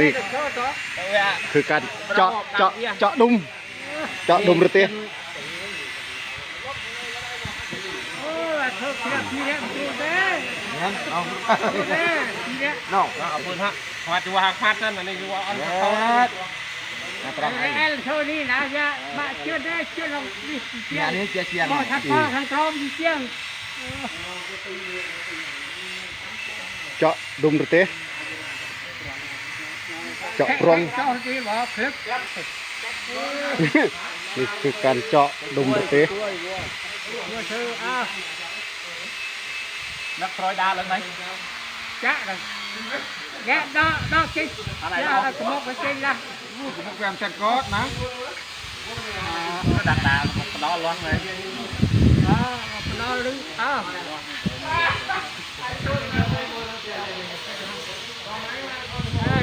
นี่คือการเจาะเจาะเจาะดุมเจาะดุมหรือเตี้ยน้องเอาปืนฮะขวาจัวหักพัดนั่นอันนี้คือว่าอันเขา El thôi đi nào ra, bạn chưa đây, chưa lòng đi เนี่ยอันนี้เจียเจียน Bỏ thằng con, thằng con đi chiêng เจาะดุมหรือเตี้ย เจาะปรอง Cho đi bỏ clip นี่คือการเจาะดุมหรือเตี้ย Vừa thư, à, นักครอยดาเลยไหม chắc rồi Ghé đó, đó kinh Đó là cái một cái kinh là ผมแกมเซ็ตก๊อตนะก็ดักดาผมล้อล้วนเลย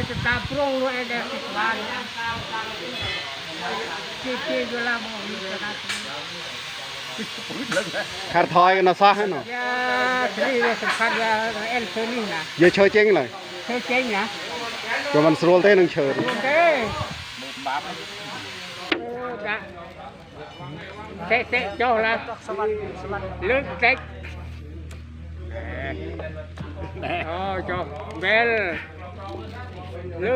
Đó, nó lưng, à Đây, chúng ta prong rồi, đây, cái bàn Chị, chị, rồi làm một cái này คาร์ทอยกันนะซะให้หน่อย Ya, ini dia sempat ya el sini lah. อย่าเชยเจ๊งเลย Saya ceng ya. ก็มันสโรลเต้นึงเชิญ Okey. บ้า Oh, dah. Tek tek jauh lah. Lek tek. Oh, jauh. Bel. Lek dit. Lek kok mon del he. จำรอลุดเย่ สวย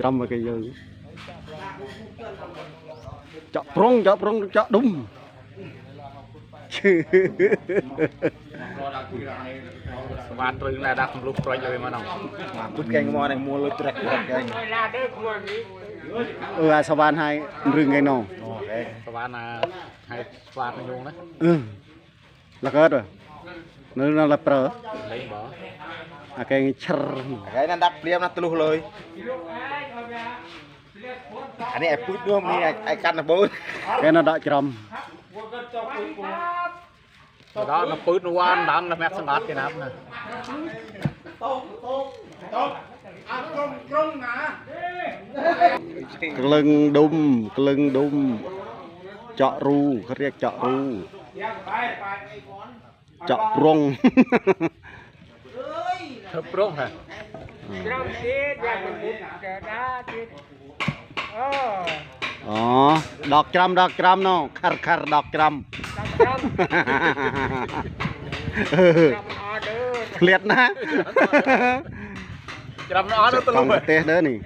จำมากันยังเจาะปรองเจาะปรองเจาะดุมชื่อสวัสดีนะดักลูกครอยเลยมาน้องพุดแกงมอในมัวเลยตรักตรักแกง Lah dia keluar ni. เอออา สวานให้รึงไงน้องโอเคสวัสดีให้สวัสดียุงนะเออแล้วก็ด้วยนั่นนั่นละเปรอ lấy bỏ อาแกงชร cái nó đắp liếm nó tulu lời anh ấy put luôn đi ai cắt nó bớt แกน่ะดะจร đó nó put nó quan đám nó mép sang đát cái nắp này ำกลึงดุมกลึงดุม เจาะรูเขาเรียกเจาะรู เจาะปรอง thấp rung hả Trong dit ya sebut dah dit. Oh, อ๋อ ดอกจรำดอกจรำเนาะคัรคัรดอกจร tam tam ำ เออ tam ada. เครียดนะ chậm nó nó ฟัง tulu เตะเด้อนี่